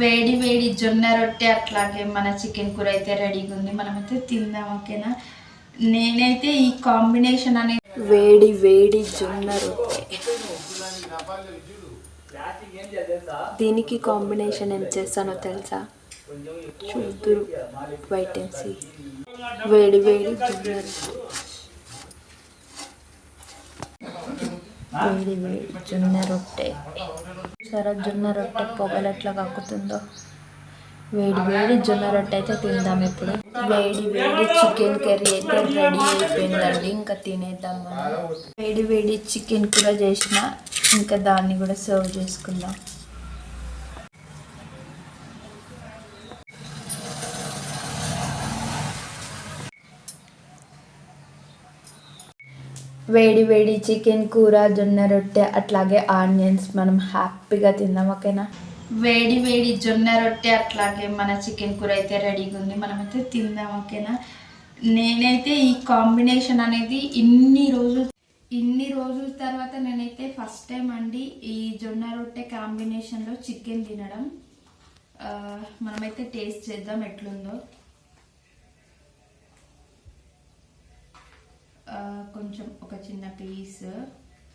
వేడి వేడి జొన్న రొట్టె అట్లాగే మన చికెన్ కూర అయితే రెడీగా ఉంది. మనమైతే తిందాం ఓకేనా? నేనైతే ఈ కాంబినేషన్ అనేది వేడి వేడి జొన్న రొట్టె. దీనికి కాంబినేషన్ ఏం చేస్తానో తెలుసా? చూద్దురు వైటెన్సీ వేడి వేడి జొన్న రొట్టె. వేడి వేడి జొన్న రొట్టె. సరే జొన్న రొట్టె పొగలు ఎట్లా కక్కుతుందో? వేడి వేడి జొన్న రొట్టె అయితే తిందాం ఇప్పుడు. వేడి వేడి చికెన్ కర్రీ అయితే రెడీ అయిపోయిందండి. ఇంకా తినేద్దాం వేడి వేడి చికెన్ కూడా చేసిన ఇంకా దాన్ని కూడా సర్వ్ చేసుకుందాం. వేడి వేడి చికెన్ కూర జొన్న రొట్టె అట్లాగే ఆనియన్స్ మనం హ్యాపీగా తిందాం ఓకేనా? వేడి వేడి జొన్న రొట్టె అట్లాగే మన చికెన్ కూర అయితే రెడీగా ఉంది. మనమైతే తిందాం ఓకేనా? నేనైతే ఈ కాంబినేషన్ అనేది ఇన్ని రోజులు ఇన్ని రోజుల తర్వాత నేనైతే ఫస్ట్ టైం అండి ఈ జొన్న రొట్టె కాంబినేషన్లో చికెన్ తినడం. మనమైతే టేస్ట్ చేద్దాం ఎట్లుందో. కొంచెం ఒక చిన్న పీస్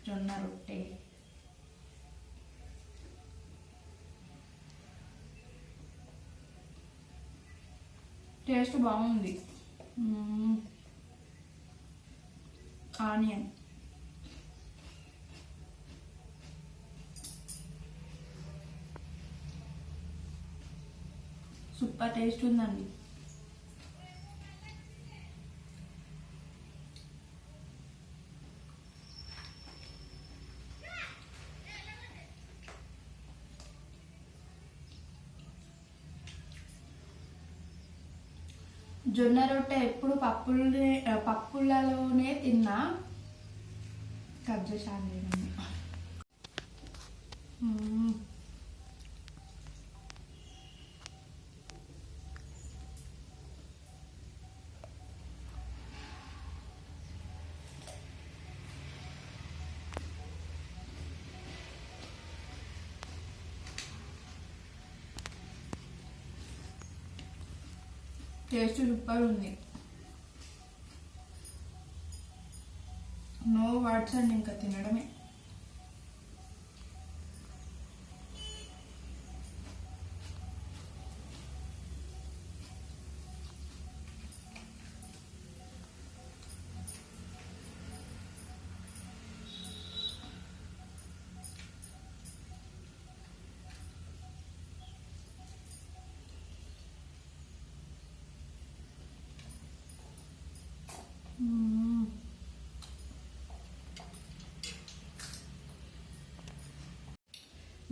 జొన్న రొట్టె. టేస్ట్ బాగుంది. ఆనియన్. సూపర్ టేస్ట్ ఉందండి. జొన్న రొట్టె ఎప్పుడు పప్పులనే పప్పులలోనే తిన్నా. కబ్జశాలి టేస్ట్ సూపర్ ఉంది. నో వాట్స్ అండి ఇంకా తినడమే.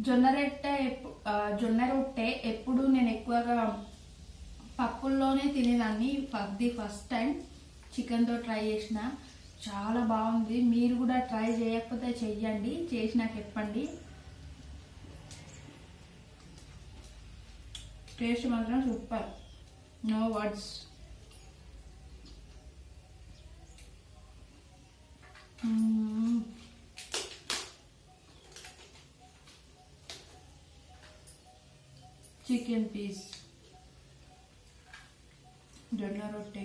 జొన్న రొట్టె ఎప్పు- జొన్న రొట్టె ఎప్పుడు నేను ఎక్కువగా పప్పుల్లోనే తినేదాన్ని. ది ఫస్ట్ టైం చికెన్తో ట్రై చేసిన. చాలా బాగుంది. మీరు కూడా ట్రై చేయకపోతే చెయ్యండి. చేసి నాకు చెప్పండి. టేస్ట్ మాత్రం సూపర్. No words. మ్మ్. చికెన్ పీస్ జొన్న రొట్టె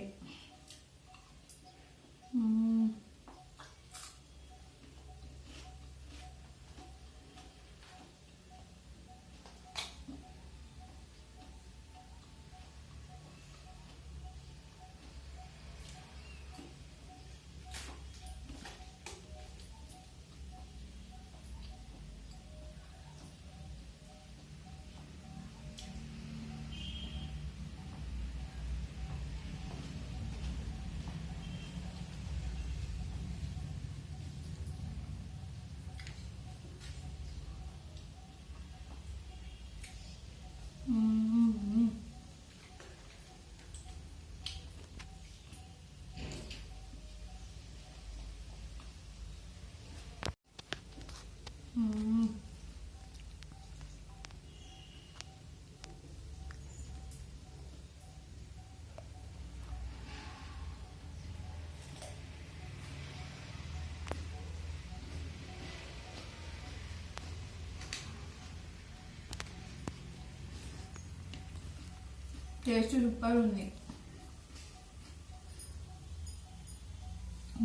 టేస్ట్ సూపర్ ఉంది.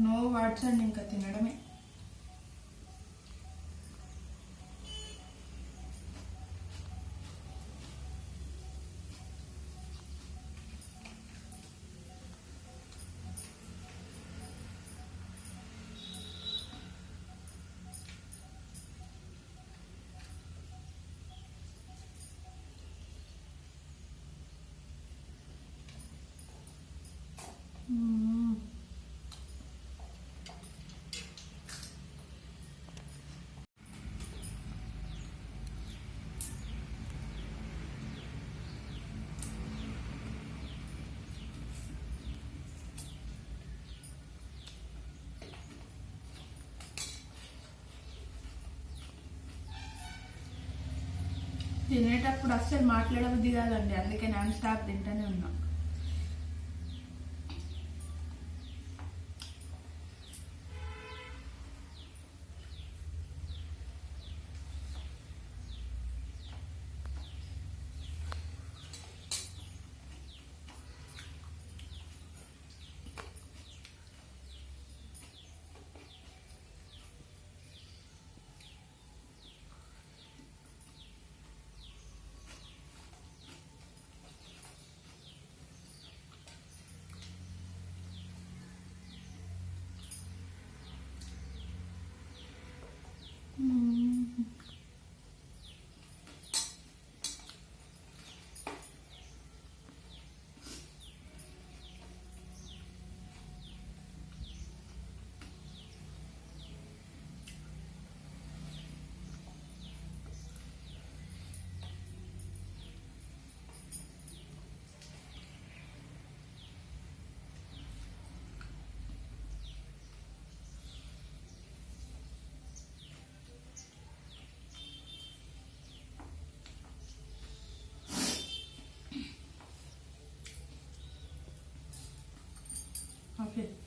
నో వాట్స్ అండి ఇంకా తినడమే. తినేటప్పుడు అస్సలు మాట్లాడబుద్ధి కాదండి. అందుకే నాన్ స్టాప్ తింటూనే ఉన్నా. Okay.